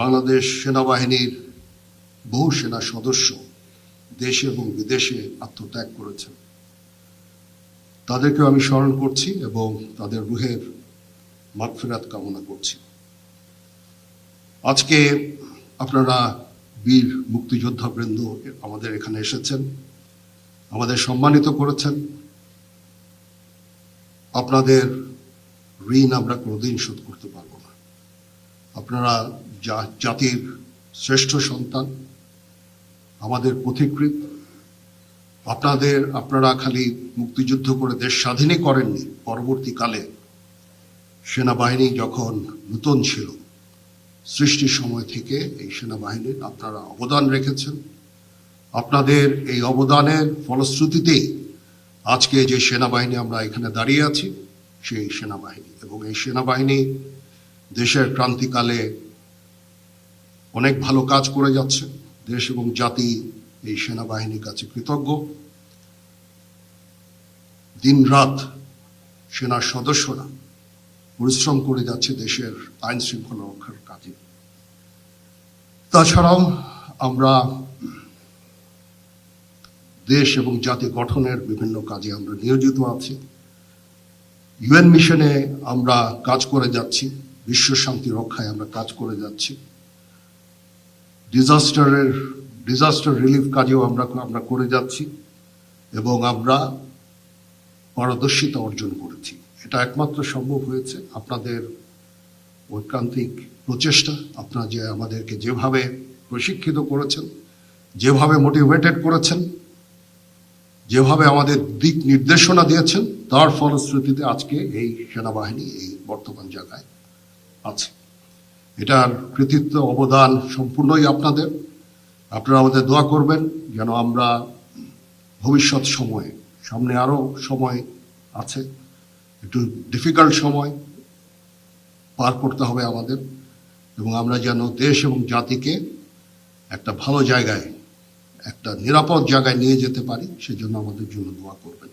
বাংলাদেশ সেনাবাহিনীর বহু সেনা সদস্য দেশে এবং বিদেশে আত্মত্যাগ করেছেন। তাদেরকেও আমি স্মরণ করছি এবং তাদের রুহের মাগফিরাত কামনা করছি। আজকে আপনারা বীর মুক্তিযোদ্ধা বৃন্দ আমাদের এখানে এসেছেন, আমাদের সম্মানিত করেছেন। আপনাদের ঋণ আমরা কোনোদিন শোধ করতে পারব না। আপনারা জাতির শ্রেষ্ঠ সন্তান, আমাদের পথিকৃত আপনাদের, আপনারা খালি মুক্তিযুদ্ধ করে দেশ স্বাধীনই করেননি, পরবর্তীকালে সেনাবাহিনী যখন নূতন ছিল, সৃষ্টির সময় থেকে এই সেনাবাহিনীর আপনারা অবদান রেখেছেন। আপনাদের এই অবদানের ফলশ্রুতিতেই আজকে যে সেনাবাহিনী আমরা এখানে দাঁড়িয়ে আছি, সেই সেনাবাহিনী এবং এই সেনাবাহিনী দেশের ক্রান্তিকালে অনেক ভালো কাজ করে যাচ্ছে। দেশ এবং জাতি এই সেনাবাহিনীর কাছে কৃতজ্ঞ। দিনরাত সেনার সদস্যরা পরিশ্রম করে যাচ্ছে দেশের আইন শৃঙ্খলা রক্ষার কাজে। তাছাড়াও আমরা দেশ এবং জাতি গঠনের বিভিন্ন কাজে আমরা নিয়োজিত আছি। ইউএন মিশনে আমরা কাজ করে যাচ্ছি। বিশ্ব শান্তি রক্ষায় আমরা কাজ করে যাচ্ছি। ডিজাস্টারের ডিজাস্টার রিলিফ কাজেও আমরা আমরা করে যাচ্ছি এবং আমরা পারদর্শিতা অর্জন করেছি। এটা একমাত্র সম্ভব হয়েছে। আপনাদের ঐকান্তিক প্রচেষ্টা, আপনারা যে আমাদেরকে যেভাবে প্রশিক্ষিত করেছেন, যেভাবে মোটিভেটেড করেছেন, যেভাবে আমাদের দিক নির্দেশনা দিয়েছেন, তার ফলশ্রুতিতে আজকে এই সেনাবাহিনী এই বর্তমান জায়গায় আছে। এটার কৃতিত্ব, অবদান সম্পূর্ণই আপনাদের। আপনারা আমাদের দোয়া করবেন যেন আমরা ভবিষ্যৎ সময়ে, সামনে আরও সময় আছে, একটু ডিফিকাল্ট সময় পার করতে হবে আমাদের এবং আমরা যেন দেশ এবং জাতিকে একটা ভালো জায়গায়, একটা নিরাপদ জায়গায় নিয়ে যেতে পারি, সেজন্য আমাদের জন্য দোয়া করবেন।